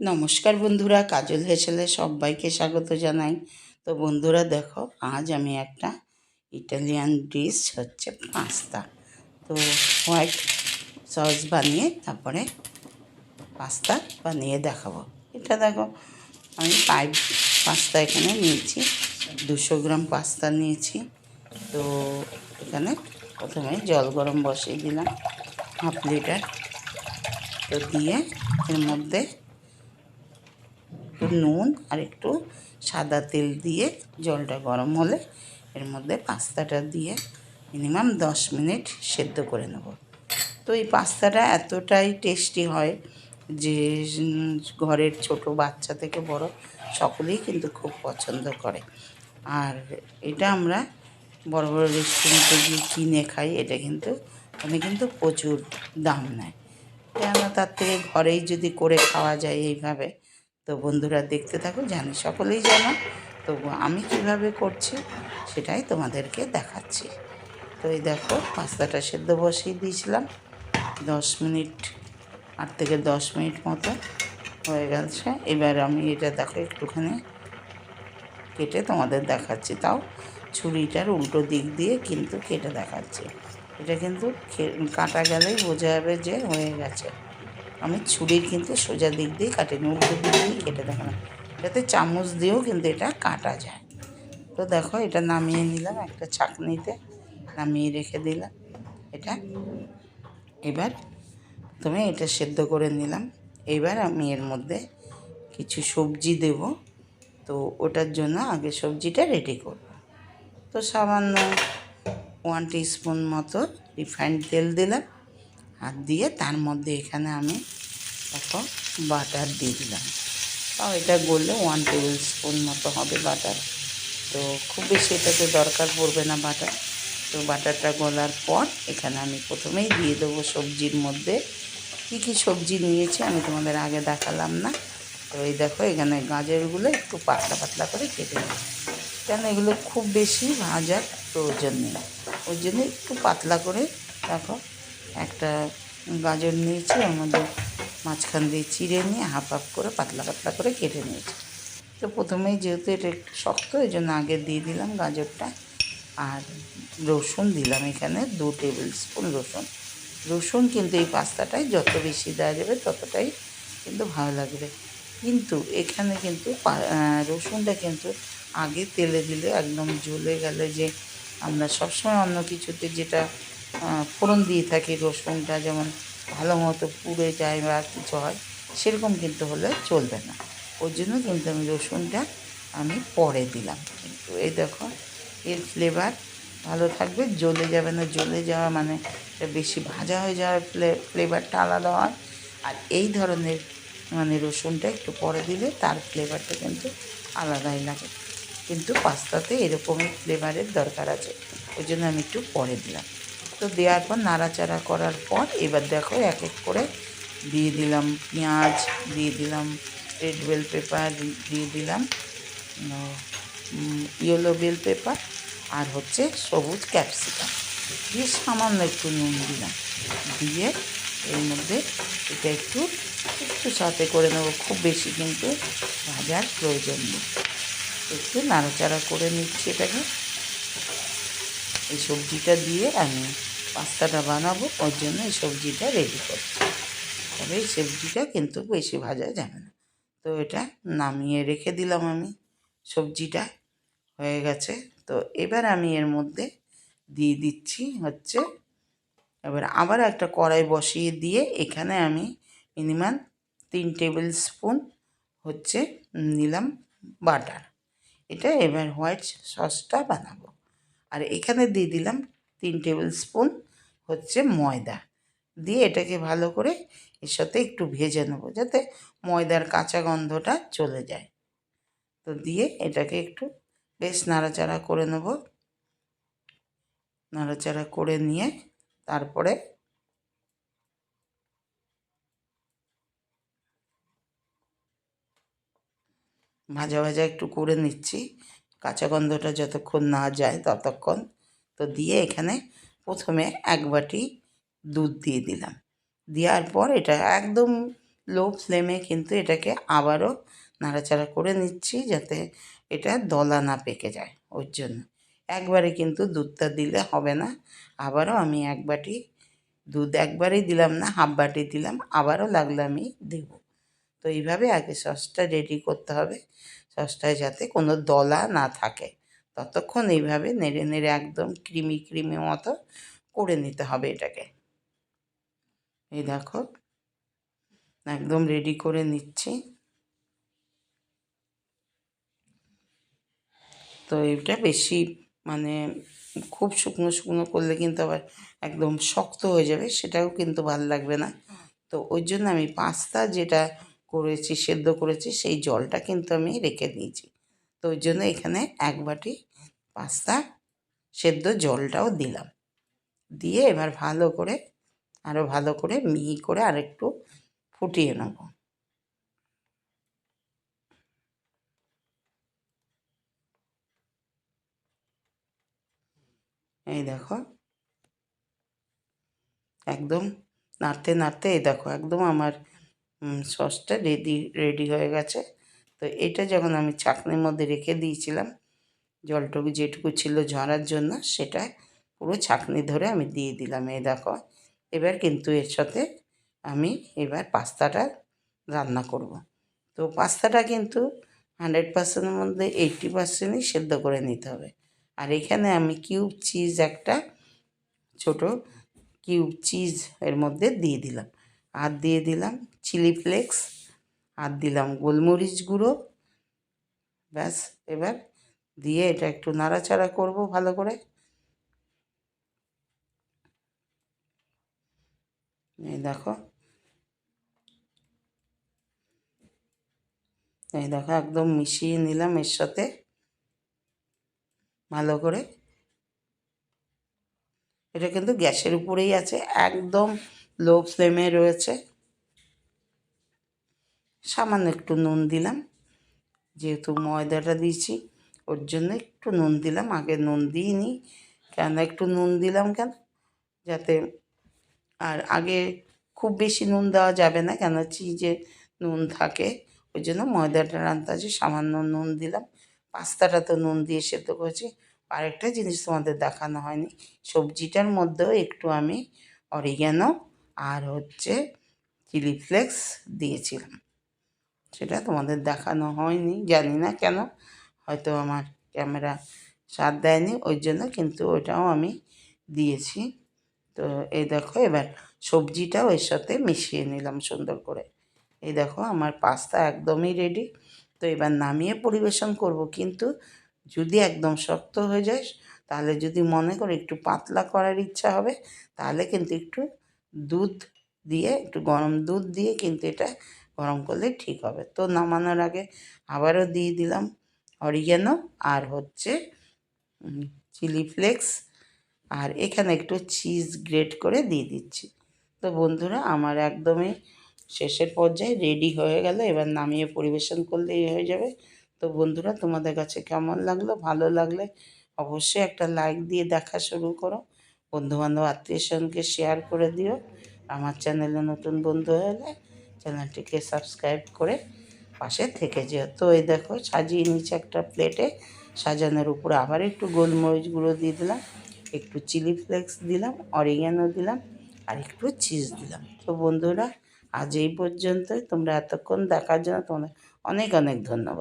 নমস্কার বন্ধুরা, কাজল হেসেলে সবাইকে স্বাগত জানাই। তো বন্ধুরা, দেখো, আজ আমি একটা ইটালিয়ান ডিশ হচ্ছে পাস্তা তো হোয়াইট সস বানিয়ে তারপরে পাস্তা বানিয়ে দেখাবো। এটা দেখো, আমি পাইপ পাস্তা এখানে নিয়েছি, দুশো গ্রাম পাস্তা নিয়েছি। তো এখানে প্রথমে জল গরম বসিয়ে দিলাম হাফ লিটার তো দিয়ে এর মধ্যে একটু নুন আর একটু সাদা তেল দিয়ে জলটা গরম হলে এর মধ্যে পাস্তাটা দিয়ে মিনিমাম দশ মিনিট সেদ্ধ করে নেব। তো এই পাস্তাটা এতটাই টেস্টি হয় যে ঘরের ছোট বাচ্চা থেকে বড় সকলেই কিন্তু খুব পছন্দ করে। আর এটা আমরা বড় বড় রেস্টুরেন্টে গিয়ে কিনে খাই, এটা কিন্তু ওখানে কিন্তু প্রচুর দাম নেয়। কেননা তার থেকে ঘরেই যদি করে খাওয়া যায় এইভাবে তো বন্ধুরা দেখতে থাকো জানি সকলেই জানো, তবু আমি কীভাবে করছি সেটাই তোমাদেরকে দেখাচ্ছি। তো এই দেখো, পাস্তাটা সেদ্ধ বসিয়ে দিয়েছিলাম, দশ মিনিট, আট থেকে দশ মিনিট মতো হয়ে গেছে। এবার আমি এটা দেখো একটুখানি কেটে তোমাদের দেখাচ্ছি। তাও ছুরিটার উল্টো দিক দিয়ে কিন্তু কেটে দেখাচ্ছি। এটা কিন্তু কাটা গেলেই বোঝা যাবে যে হয়ে গেছে। আমি ছুরির কিন্তু সোজা দিক দিয়ে কাটিনি উল্টো দিক দিয়ে কেটে দেখালাম এটাতে চামচ দিয়েও কিন্তু এটা কাটা যায়। তো দেখো এটা নামিয়ে নিলাম একটা ছাঁকনিতে, নামিয়ে রেখে দিলাম। এটা এবার তুমি এটা সেদ্ধ করে নিলাম। এবার আমি এর মধ্যে কিছু সবজি দেব। তো ওটার জন্য আগে সবজিটা রেডি করব। তো সামান্য ওয়ান স্পুন মতো রিফাইন্ড তেল দিলাম। আর দিয়ে তার মধ্যে এখানে আমি দেখো বাটার দিয়ে দিলাম। তাও এটা গললে ওয়ান টেবিল স্পুন মতো হবে বাটার। তো খুব বেশি এটাতে দরকার পড়বে না বাটার। তো বাটারটা গলার পর এখানে আমি প্রথমেই দিয়ে দেবো সবজির মধ্যে। কী কী সবজি নিয়েছি আমি তোমাদের আগে দেখালাম না। তো এই দেখো এখানে গাজরগুলো একটু পাতলা পাতলা করে কেটে নিই কেন এগুলো খুব বেশি ভাজার প্রয়োজন নেই। ওই জন্য একটু পাতলা করে দেখো একটা গাজর নিয়েছি মধ্যে মাঝখান দিয়ে চিড়ে নিয়ে হাফ হাফ করে পাতলা পাতলা করে কেটে নিয়েছি। তো প্রথমেই যেহেতু এটা একটু শক্ত, এই জন্য আগে দিয়ে দিলাম গাজরটা আর রসুন দিলাম এখানে দু টেবিল স্পুন রসুন। রসুন কিন্তু এই পাস্তাটায় যত বেশি দেওয়া যাবে ততটাই কিন্তু ভালো লাগবে। কিন্তু এখানে কিন্তু রসুনটা কিন্তু আগে তেলে দিলে একদম জ্বলে গেলে যে আমরা সবসময় অন্য কিছুতে যেটা ফোড়ন দিয়ে থাকি রসুনটা, যেমন ভালো মতো পুড়ে যায় বা কিছু হয়, সেরকম কিন্তু হলে চলবে না। ওই জন্য কিন্তু আমি রসুনটা আমি পরে দিলাম। কিন্তু এই দেখো, এর ফ্লেভার ভালো থাকবে, জ্বলে যাবে না। জ্বলে যাওয়া মানে বেশি ভাজা হয়ে যাওয়ার ফ্লে ফ্লেভারটা আলাদা হয়। আর এই ধরনের মানে রসুনটা একটু পরে দিলে তার ফ্লেভারটা কিন্তু আলাদাই লাগে। কিন্তু পাস্তাতে এরকমই ফ্লেভারের দরকার আছে। ওই জন্য আমি একটু পরে দিলাম। তো দেওয়ার পর নাড়াচাড়া করার পর এবার দেখো এক এক করে দিয়ে দিলাম পেঁয়াজ, দিয়ে দিলাম রেড বেল পেপার দিয়ে দিলাম ইয়েলো বেল পেপার আর হচ্ছে সবুজ ক্যাপসিকাম দিয়ে সামান্য একটু নুন দিলাম। দিয়ে এর মধ্যে এটা একটু একটু সাথে করে নেব। খুব বেশি কিন্তু ভাজার প্রয়োজন নেই। একটু নাড়াচাড়া করে নিচ্ছি এটাকে। এই সবজিটা দিয়ে আমি পাস্তাটা বানাবো, ওর জন্য এই সবজিটা রেডি করছি। তবে এই সবজিটা কিন্তু বেশি ভাজা যাবে না। তো এটা নামিয়ে রেখে দিলাম আমি। সবজিটা হয়ে গেছে। তো এবার আমি এর মধ্যে দিয়ে দিচ্ছি হচ্ছে, এবার আবার একটা কড়াই বসিয়ে দিয়ে এখানে আমি মিনিমাম তিন টেবিল স্পুন হচ্ছে নিলাম বাটার। এটা এবার হোয়াইট সসটা বানাবো। আর এখানে দিয়ে দিলাম তিন টেবিল স্পুন হচ্ছে ময়দা। দিয়ে এটাকে ভালো করে এর সাথে একটু ভেজে নেব যাতে ময়দার কাঁচা গন্ধটা চলে যায়। তো দিয়ে এটাকে একটু বেশ নাড়াচাড়া করে নেব। নাড়াচাড়া করে নিয়ে তারপরে ভাজা ভাজা একটু করে নিচ্ছি। কাঁচা গন্ধটা যতক্ষণ না যায় ততক্ষণ তো দিয়ে এখানে প্রথমে এক বাটি দুধ দিয়ে দিলাম। দেওয়ার পর এটা একদম লো ফ্লেমে কিন্তু এটাকে আবারও নাড়াচাড়া করে নিচ্ছি যাতে এটা দলা না পেকে যায় ওর জন্য। একবারে কিন্তু দুধটা দিলে হবে না। আবারও আমি এক বাটি দুধ একবারেই দিলাম না, হাফ বাটি দিলাম, আবারও লাগলে আমি দেব। তো এইভাবে আগে সসটা রেডি করতে হবে। সসটায় যাতে কোনো দলা না থাকে। ততক্ষণ এইভাবে নেড়ে নেড়ে একদম ক্রিমি ক্রিমি মতো করে নিতে হবে এটাকে। এই দেখো, একদম রেডি করে নিচ্ছি। তো এটা বেশি মানে খুব শুকনো শুকনো করলে কিন্তু আবার একদম শক্ত হয়ে যাবে, সেটাও কিন্তু ভালো লাগবে না। তো ওই জন্য আমি পাস্তা যেটা করেছি, সেদ্ধ করেছি, সেই জলটা কিন্তু আমি রেখে দিয়েছি। তো ওই জন্য এখানে এক বাটি পাস্তা, সেদ্ধ জলটাও দিলাম। দিয়ে এবার ভালো করে আরও ভালো করে মিহি করে আরেকটু ফুটিয়ে নেব। এই দেখো। একদম নাড়তে নাড়তে, এই দেখো, একদম আমার সসটা রেডি রেডি হয়ে গেছে। তো এটা যখন আমি ছাঁকনির মধ্যে রেখে দিয়েছিলাম জলটুকু যেটুকু ছিল ঝরার জন্য সেটা পুরো ছাঁকনি ধরে আমি দিয়ে দিলাম। এই দেখো, এবার কিন্তু এর সাথে আমি এবার পাস্তাটা রান্না করব। তো পাস্তাটা কিন্তু হান্ড্রেড পার্সেন্টের মধ্যে এইটটি পার্সেন্টই সেদ্ধ করে নিতে হবে। আর এখানে আমি কিউব চিজ একটা ছোট কিউব চিজ এর মধ্যে দিয়ে দিলাম। আর দিয়ে দিলাম চিলি ফ্লেক্স, আর দিলাম গোলমরিচ গুঁড়ো, ব্যাস। এবার দিয়ে এটা একটু নাড়াচাড়া করব ভালো করে। এই দেখো। এই দেখো, একদম মিশিয়ে নিলাম এর সাথে। ভালো করে। এটা কিন্তু গ্যাসের উপরেই আছে, একদম লো ফ্লেমে রয়েছে। সামান্য একটু নুন দিলাম, যেহেতু ময়দাটা দিয়েছি। ওর জন্য একটু নুন দিলাম, আগে নুন দিইনি। কেন, একটু নুন দিলাম কেন? যাতে আর আগে খুব বেশি নুন দেওয়া যাবে না, কেন চিজে নুন থাকে, ওই জন্য ময়দাটার আন্দাজে সামান্য নুন দিলাম। পাস্তাটা তো নুন দিয়ে সেদ্ধ করেছি। আরেকটা জিনিস তোমাদের দেখানো হয়নি, সবজিটার মধ্যেও একটু আমি অরিগ্যানো আর হচ্ছে চিলি ফ্লেক্স দিয়েছিলাম। সেটা তোমাদের দেখানো হয়নি, জানি না কেন। হয়তো আমার ক্যামেরা সাথ দেয়নি, ওই জন্য কিন্তু ওইটাও আমি দিয়েছি। তো এই দেখো, এবার সবজিটাও এর সাথে মিশিয়ে নিলাম সুন্দর করে। এই দেখো, আমার পাস্তা একদমই রেডি তো এবার নামিয়ে পরিবেশন করব, কিন্তু যদি একদম শক্ত হয়ে যায়, তাহলে যদি মনে করে একটু পাতলা করার ইচ্ছা হবে, তাহলে কিন্তু একটু দুধ দিয়ে, একটু গরম দুধ দিয়ে কিন্তু এটা গরম করলে ঠিক হবে। তো নামানোর আগে আবারও দিয়ে দিলাম। অরিগ্যানো আর হচ্ছে চিলি ফ্লেক্স, আর এখানে একটু চিজ গ্রেট করে দিয়ে দিচ্ছি। তো বন্ধুরা, আমার একদমই শেষের পর্যায়ে রেডি হয়ে গেল, এবার নামিয়ে পরিবেশন করলেই হয়ে যাবে। তো বন্ধুরা, তোমাদের কাছে কেমন লাগল? ভালো লাগলে অবশ্যই একটা লাইক দিয়ে দেখা শুরু করো। বন্ধুবান্ধব, আত্মীয় স্বজনকে শেয়ার করে দিও। আমার চ্যানেলে নতুন বন্ধু হলে চ্যানেলটিকে সাবস্ক্রাইব করে পাশে থেকে যেও। তো এই দেখো, সাজিয়ে নিচে একটা প্লেটে সাজানোর উপরে আবার একটু গোলমরিচ গুঁড়ো দিয়ে দিলাম, একটু চিলি ফ্লেক্স দিলাম অরিগানো দিলাম আর একটু চিজ দিলাম। তো বন্ধুরা, আজ এই পর্যন্তই। তোমরা এতক্ষণ দেখার জন্য তোমাদের অনেক অনেক ধন্যবাদ।